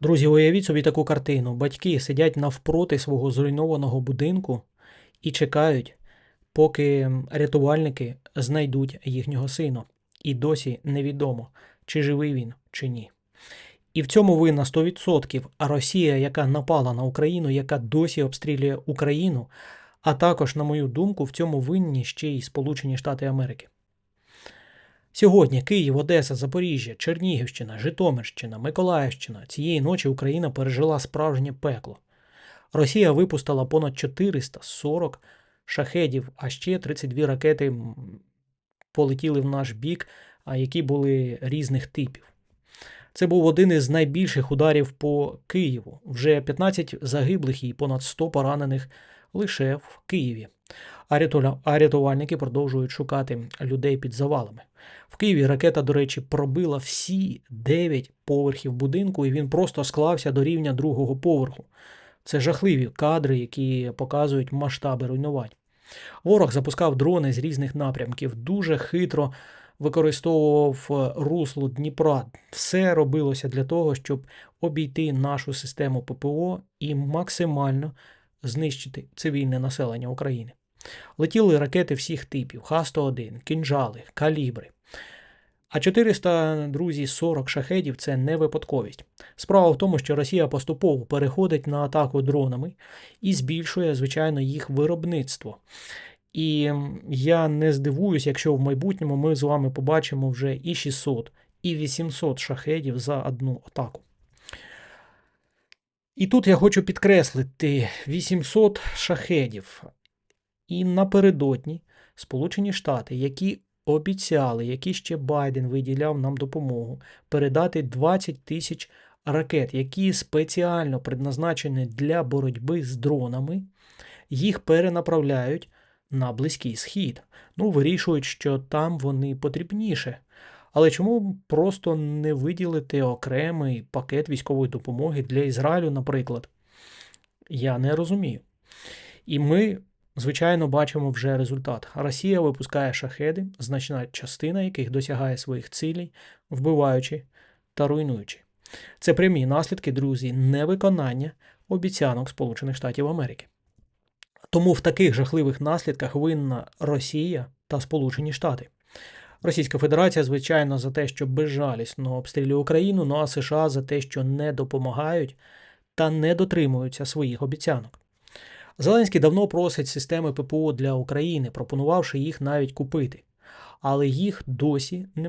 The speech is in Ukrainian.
Друзі, уявіть собі таку картину. Батьки сидять навпроти свого зруйнованого будинку і чекають, поки рятувальники знайдуть їхнього сина. І досі невідомо, чи живий він, чи ні. І в цьому винна 100%. А Росія, яка напала на Україну, яка досі обстрілює Україну, а також, на мою думку, в цьому винні ще й Сполучені Штати Америки. Сьогодні Київ, Одеса, Запоріжжя, Чернігівщина, Житомирщина, Миколаївщина. Цієї ночі Україна пережила справжнє пекло. Росія випустила понад 440 шахедів, а ще 32 ракети полетіли в наш бік, які були різних типів. Це був один із найбільших ударів по Києву. Вже 15 загиблих і понад 100 поранених лише в Києві. А рятувальники продовжують шукати людей під завалами. В Києві ракета, до речі, пробила всі 9 поверхів будинку, і він просто склався до рівня другого поверху. Це жахливі кадри, які показують масштаби руйнувань. Ворог запускав дрони з різних напрямків, дуже хитро використовував русло Дніпра. Все робилося для того, щоб обійти нашу систему ППО і максимально знищити цивільне населення України. Летіли ракети всіх типів: Х-101, кінжали, калібри. А 400, друзі, 40 шахедів це не випадковість. Справа в тому, що Росія поступово переходить на атаку дронами і збільшує, звичайно, їх виробництво. І я не здивуюсь, якщо в майбутньому ми з вами побачимо вже і 600, і 800 шахедів за одну атаку. І тут я хочу підкреслити 800 шахедів. І напередодні Сполучені Штати, які обіцяли, які ще Байден виділяв нам допомогу, передати 20 тисяч ракет, які спеціально предназначені для боротьби з дронами, їх перенаправляють на Близький Схід. Ну, вирішують, що там вони потрібніше. Але чому просто не виділити окремий пакет військової допомоги для Ізраїлю, наприклад? Я не розумію. І ми, звичайно, бачимо вже результат. Росія випускає шахеди, значна частина яких досягає своїх цілей, вбиваючи та руйнуючи. Це прямі наслідки, друзі, невиконання обіцянок Сполучених Штатів Америки. Тому в таких жахливих наслідках винна Росія та Сполучені Штати. Російська Федерація, звичайно, за те, що безжалісно обстрілює Україну, ну а США за те, що не допомагають та не дотримуються своїх обіцянок. Зеленський давно просить системи ППО для України, пропонувавши їх навіть купити, але їх досі немає.